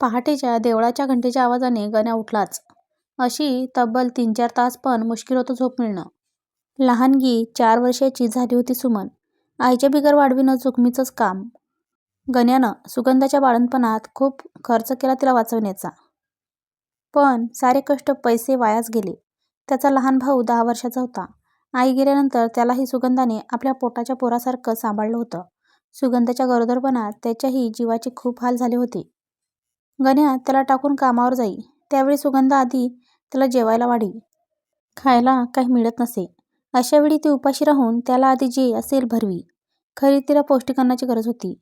पहाटेच्या देवळाच्या घंटेच्या आवाजाने गण्या उठलाच. अशी तब्बल तीन चार तास पण मुश्किल होतं झोप मिळणं. लहानगी चार वर्षाची झाली होती सुमन. आईच्या बिगर वाढविणं जोखमीचंच काम. गण्यानं सुगंधाच्या बाळंतपणात खूप खर्च केला तिला वाचवण्याचा. पण सारे कष्ट पैसे वायाच गेले. त्याचा लहान भाऊ दहा वर्षाचा होता. आई गेल्यानंतर त्यालाही सुगंधाने आपल्या पोटाच्या पोरासारखं सांभाळलं होतं. सुगंधाच्या गरोदरपणात त्याच्याही जीवाचे खूप हाल झाले होते. गण्या त्याला टाकून कामावर जाई. त्यावेळी सुगंधा आधी त्याला जेवायला वाढी. खायला काही मिळत नसे. अशावेळी ती उपाशी राहून त्याला आधी जे असेल भरवी. खरी तिला पौष्टिक अन्नाची गरज होती.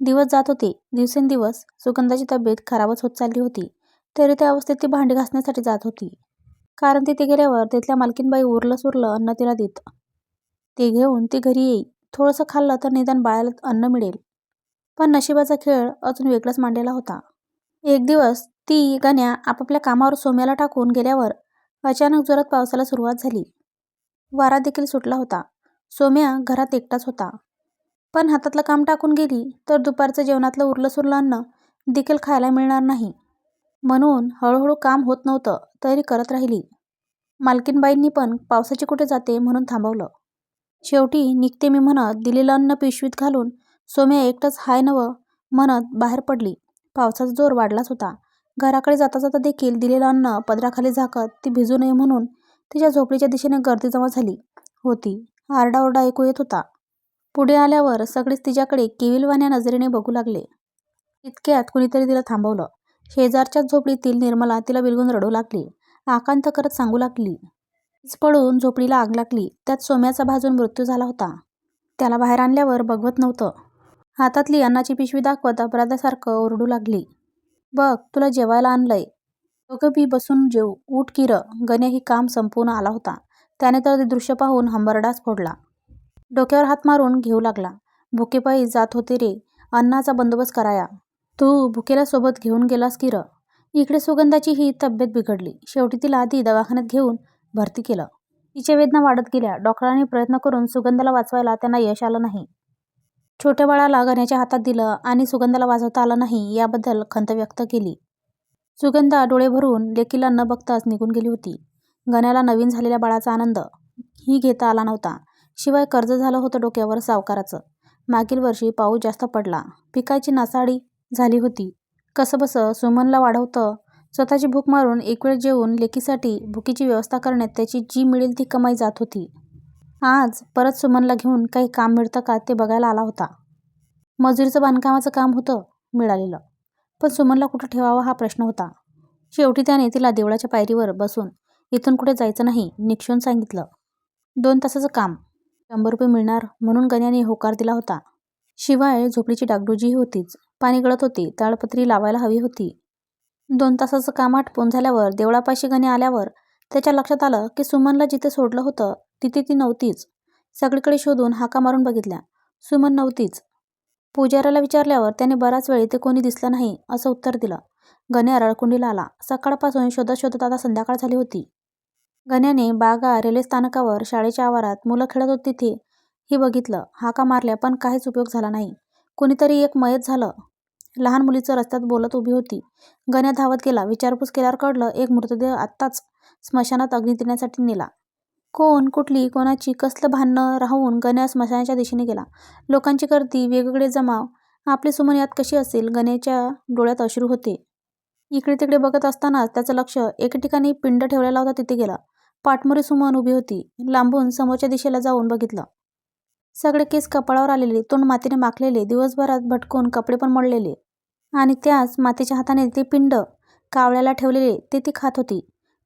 दिवस जात होते. दिवसेंदिवस सुगंधाची तब्येत खराबच होत चालली होती. तरी त्या अवस्थेत ती भांडी घासण्यासाठी जात होती. कारण तिथे गेल्यावर तिथल्या मालकीणबाई उरलं सुरलं अन्न तिला देत. ते घेऊन ती घरी येई. थोडंसं खाल्लं तर निदान बाळाला अन्न मिळेल. पण नशिबाचा खेळ अजून वेगळाच मांडलेला होता. एक दिवस ती गण्या आपापल्या कामावर सोम्याला टाकून गेल्यावर अचानक जोरात पावसाला सुरुवात झाली. वारा देखील सुटला होता. सोम्या घरात एकटाच होता. पण हातातलं काम टाकून गेली तर दुपारचं जेवणातलं उरलं सुरलं अन्न देखील खायला मिळणार नाही. म्हणून हळूहळू काम होत नव्हतं तरी करत राहिली. मालकीणबाईंनी पण पावसाची कुठे जाते म्हणून थांबवलं. शेवटी निघते मी म्हणत दिलेलं अन्न पिशवीत घालून सोम्या एकटंच हाय नवं म्हणत बाहेर पडली. पावसाचा जोर वाढलाच होता. घराकडे जाता जाता देखील दिलेलं अन्न पदराखाली झाकत ती भिजू नये म्हणून तिच्या झोपडीच्या दिशेने गर्दी जमा झाली होती. आरडाओरडा ऐकू येत होता. पुढे आल्यावर सगळेच तिच्याकडे किविलवान्या नजरेने बघू लागले. इतक्यात कुणीतरी तिला थांबवलं. शेजारच्याच झोपडीतील निर्मला तिला बिलगून रडू लागली. आकांत करत सांगू लागली. वीज पडून झोपडीला आग लागली. त्यात सोम्याचा भाजून मृत्यू झाला होता. त्याला बाहेर आणल्यावर बघवत नव्हतं. हातातली अन्नाची पिशवी दाखवत अपराध्यासारखं ओरडू लागली. बघ तुला जेवायला आणलंय. दोघं बी बसून जेव. उठ की रं. गण्याही काम संपवून आला होता. त्याने तर ते दृश्य पाहून हंबरडाच फोडला. डोक्यावर हात मारून घेऊ लागला. भुकेपायी जात होते रे अन्नाचा बंदोबस्त कराया. तू भुकेला सोबत घेऊन गेलास की इकडे इकडे सुगंधाचीही तब्येत बिघडली. शेवटी तिला आधी दवाखान्यात घेऊन भरती केलं. तिच्या वेदना वाढत गेल्या. डॉक्टरांनी प्रयत्न करून सुगंधाला वाचवायला त्यांना यश आलं नाही. छोट्या बाळाला गण्याच्या हातात दिलं आणि सुगंधाला वाजवता आलं नाही याबद्दल खंत व्यक्त केली. सुगंधा डोळे भरून लेकीला न बघताच निघून गेली होती. गण्याला नवीन झालेल्या बाळाचा आनंद ही घेता आला नव्हता. शिवाय कर्ज झालं होतं डोक्यावर सावकाराचं. मागील वर्षी पाऊस जास्त पडला. पिकाची नासाडी झाली होती. कसंबसं सुमनला वाढवतं. स्वतःची भूक मारून एकवेळ जेवून लेकीसाठी भुकीची व्यवस्था करण्यात त्याची जी मिळेल ती कमाई जात होती. आज परत सुमनला घेऊन काही काम मिळतं का ते बघायला आला होता. मजुरीचं बांधकामाचं काम होतं मिळालेलं. पण सुमनला कुठं ठेवावं हा प्रश्न होता. शेवटी त्याने तिला देवळाच्या पायरीवर बसून इथून कुठे जायचं नाही निक्षून सांगितलं. दोन तासाचं काम. शंभर रुपये मिळणार म्हणून गण्याने होकार दिला होता. शिवाय झोपडीची डागडुजीही होतीच. पाणी गळत होती ताडपत्री लावायला हवी होती. दोन तासाचं काम आटपून झाल्यावर देवळापाशी गणे आल्यावर त्याच्या लक्षात आलं की सुमनला जिथे सोडलं होतं तिथे ती नव्हतीच. सगळीकडे शोधून हाका मारून बघितल्या. सुमन नव्हतीच. पुजाऱ्याला विचारल्यावर त्याने बराच वेळ ते कोणी दिसलं नाही असं उत्तर दिलं. गण्या रळकुंडीला आला. सकाळपासून शोधत शोधत आता संध्याकाळ झाली होती. गण्याने बागा, रेल्वे-स्थानकावर, शाळेच्या आवारात मुलं खेळत होती तिथे ही बघितलं. हाका मारल्या पण काहीच उपयोग झाला नाही. कुणीतरी एक मयत झालं. लहान मुलीचं रस्त्यात बोलत उभी होती. गण्या धावत गेला. विचारपूस केल्यावर कळलं एक मृतदेह आत्ताच स्मशानात अग्नी देण्यासाठी नेला. कोण, कुठली, कोणाची, कसलं भांडणं राहून गण्या स्मशानाच्या दिशेने गेला. लोकांची गर्दी, वेगवेगळे जमाव. आपली सुमन यात कशी असेल? गण्याच्या डोळ्यात अश्रू होते. इकडे तिकडे बघत असतानाच त्याचं लक्ष एके ठिकाणी पिंड ठेवलेला होता तिथे गेलं. पाठमोरी सुमन उभी होती. लांबून समोरच्या दिशेला जाऊन बघितलं. सगळे केस कपाळावर आलेले. तोंड मातीने माखलेले. दिवसभरात भटकून कपडे पण मळलेले आणि त्याच मातीच्या हाताने ते पिंड कावळ्याला ठेवलेले ते ती खात होती.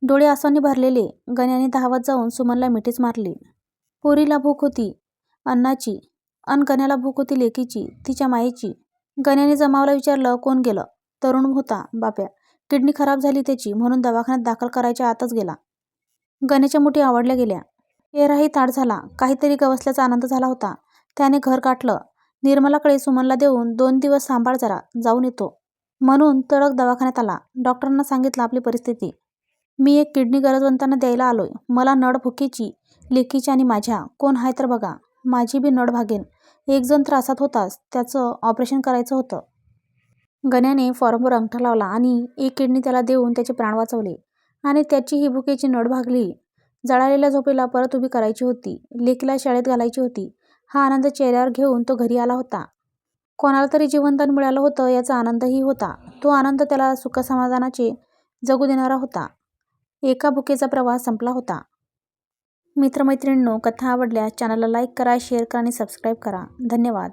डोळे आसुंनी भरलेले. गण्याने धावत जाऊन सुमनला मिठीच मारली. पोरीला भूक होती अन्नाची अन गण्याला भूक होती लेकीची, तिच्या मायेची. गण्याने जमावला विचारलं कोण गेलं? तरुण होता बाप्या. किडनी खराब झाली त्याची म्हणून दवाखान्यात दाखल करायच्या आतच गेला. गण्याच्या मुठी आवडल्या गेल्या. चेहराही ताट झाला. काहीतरी गवसल्याचा आनंद झाला होता. त्याने घर गाठलं. निर्मलाकडे सुमनला देऊन दोन दिवस सांभाळ जरा, जाऊन येतो. म्हणून तडक दवाखान्यात आला. डॉक्टरांना सांगितलं आपली परिस्थिती. मी एक किडनी गरजवंतांना द्यायला आलोय. मला नड भुकेची, लेकीची आणि माझ्या. कोण हाय तर बघा. माझी बी नड भागेन एक जण त्रासात होताच त्याचं ऑपरेशन करायचं होतं. गण्याने फॉर्मवर अंगठा लावला आणि एक किडनी त्याला देऊन त्याचे प्राण वाचवले आणि त्याची ही भुकेची नड भागली. जळालेल्या झोपेला परत उभी करायची होती. लेकीला शाळेत घालायची होती. हा आनंद चेहऱ्यावर घेऊन तो घरी आला होता. कोणाला तरी जीवनदान मिळालं होतं याचा आनंदही होता. तो आनंद त्याला सुखसमाधानाचे जगू देणारा होता. एका बुकेचा प्रवास संपला होता. मित्रमैत्रिणींनो कथा आवडल्यास चॅनलला लाईक करा, शेअर करा आणि सबस्क्राईब करा. धन्यवाद.